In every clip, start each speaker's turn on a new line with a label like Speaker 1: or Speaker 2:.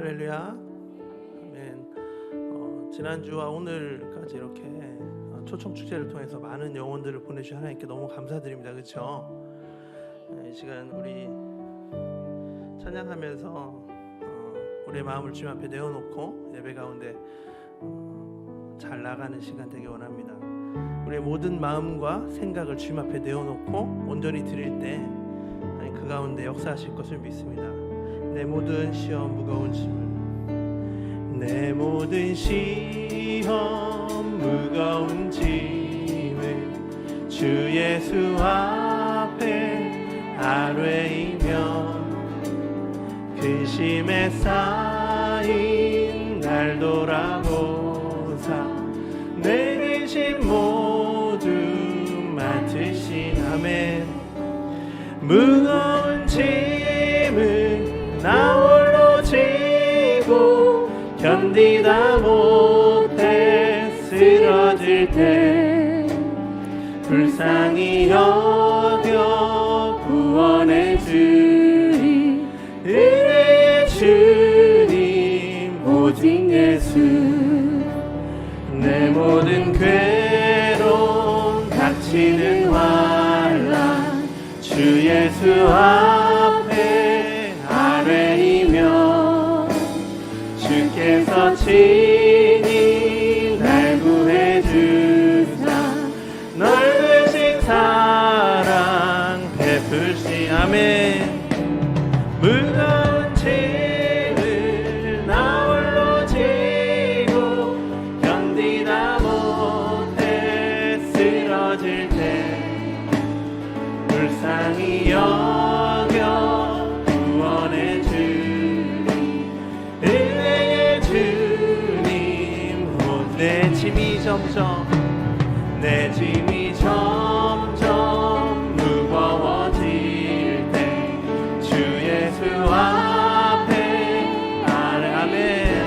Speaker 1: 할렐루야. 아멘. 어, 지난주와 오늘까지 이렇게 어, 초청 축제를 통해서 많은 영혼들을 보내주신 하나님께 너무 감사드립니다. 그렇죠? 이 시간 우리 찬양하면서 어, 우리의 마음을 주님 앞에 내어놓고 예배 가운데 어, 잘 나가는 시간 되기 원합니다. 우리의 모든 마음과 생각을 주님 앞에 내어놓고 온전히 드릴 때 그 가운데 역사하실 것을 믿습니다. 내 모든 시험 무거운 짐을 내 모든 시험 무거운 짐을 주 예수 앞에 아뢰이면 근심에 쌓인 날 돌아보사 내 근심 모두 맡으신 아멘 견디다 못해 쓰러질 때 불쌍히 여겨 구원해 주리 은혜의 주님 오직 예수. 내 모든 괴로움 닥치는 환란 주 예수 앞 주 점점. 내 짐이 점점 무거워질 때 주 예수 앞에 아멘.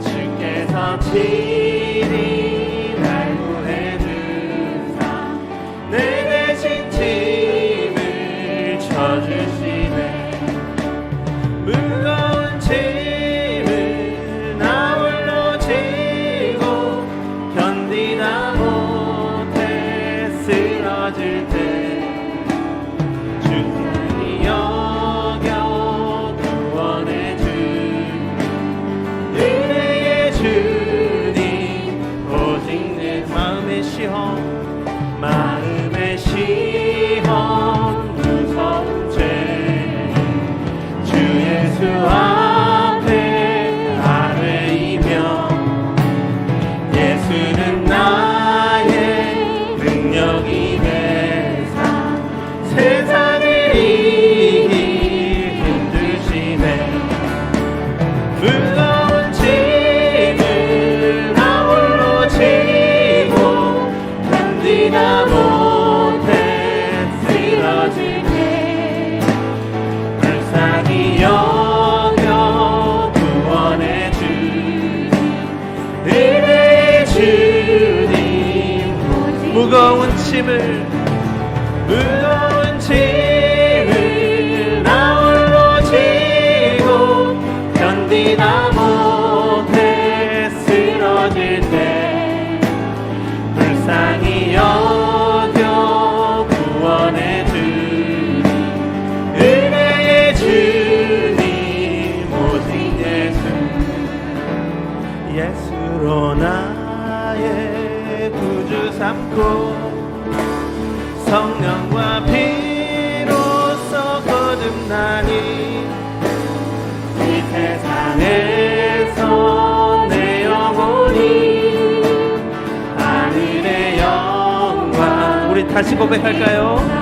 Speaker 1: 주께서 친히 날 구해 주사 내 대신 짐을 져주시 짐을 무거운 짐을 나 홀로 지고 견디다 못해 쓰러질 때 불쌍히 여겨 구원해 주니 은혜의 주님 오직 예수. 예수로 나의 구주 삼고 성령과 피로써 거듭나니 이 세상에서 내 영혼이 하늘의 영광 우리 다시 고백할까요?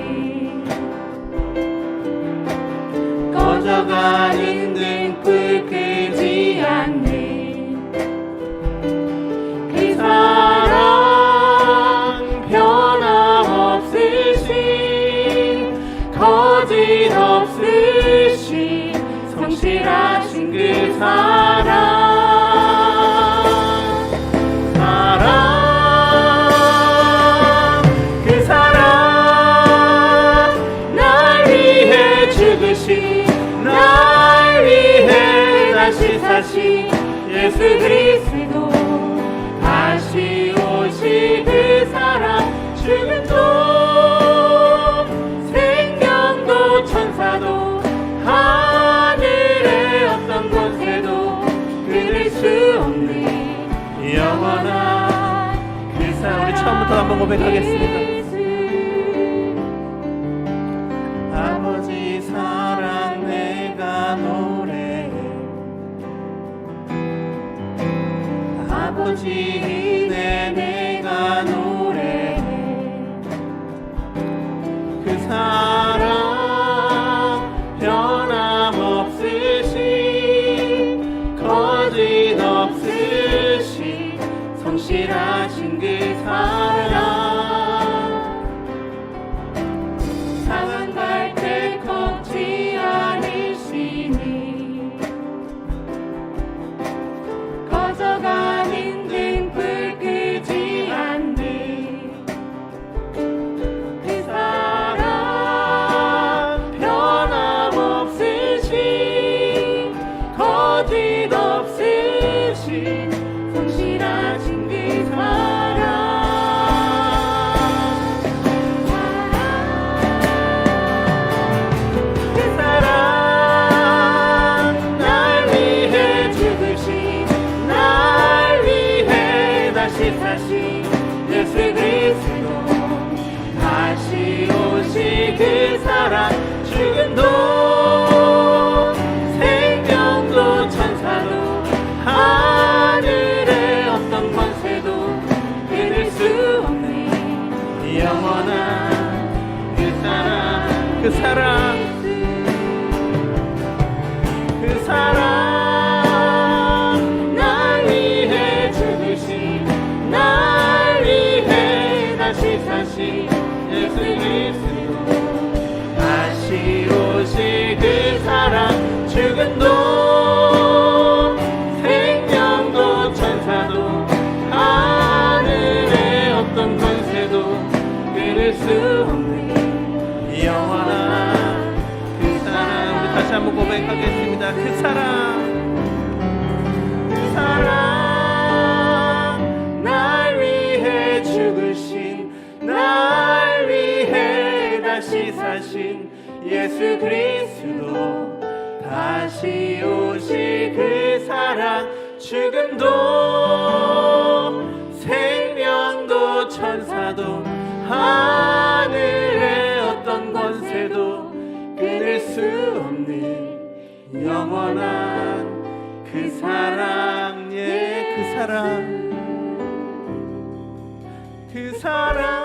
Speaker 1: 저가 은등불 끄지 않네. 그 사랑 변화없으신 거짓없으신 성실하신 그 사랑 그 사랑 날 위해 죽으신 다시 다시 예수 그리스도. 다시 오시 그 사람 주님도 생명도 천사도 하늘의 어떤 곳에도 그릴 수 없는 영원한 그 사랑 우리 처음부터 한번 고백하겠습니다. 아버지 영원한 그 사랑 그 사랑. 다시 오실 그 사랑 죽음도 생명도 천사도 하늘의 어떤 권세도 끊을 수 없는 영원한 그 사랑 예그 사랑. 그 사랑.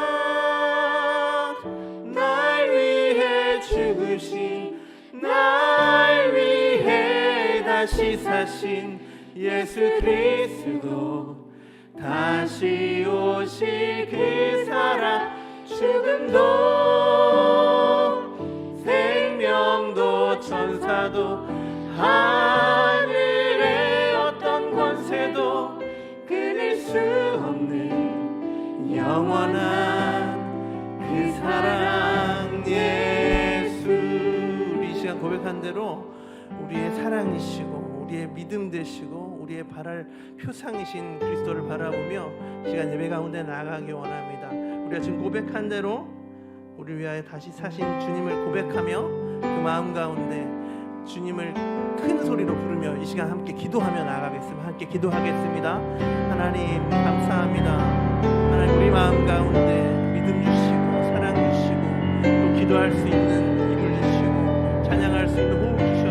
Speaker 1: 다시 사신 예수 그리스도 다시 오실 그 사랑 죽음도 생명도 천사도 하늘의 어떤 권세도 끊을 수 없는 영원한 그 사랑 예수. 이 시간 고백한 대로 우리의 사랑이시고 우리의 믿음 되시고 우리의 바랄 표상이신 그리스도를 바라보며 이 시간 예배 가운데 나아가기 원합니다 우리가 지금 고백한 대로 우리 위하여 다시 사신 주님을 고백하며 그 마음 가운데 주님을 큰 소리로 부르며 이 시간 함께 기도하며 나아가겠습니다. 함께 기도하겠습니다. 하나님 감사합니다. 하나님 우리 마음 가운데 믿음 주시고 사랑 주시고 또 기도할 수 있는 힘을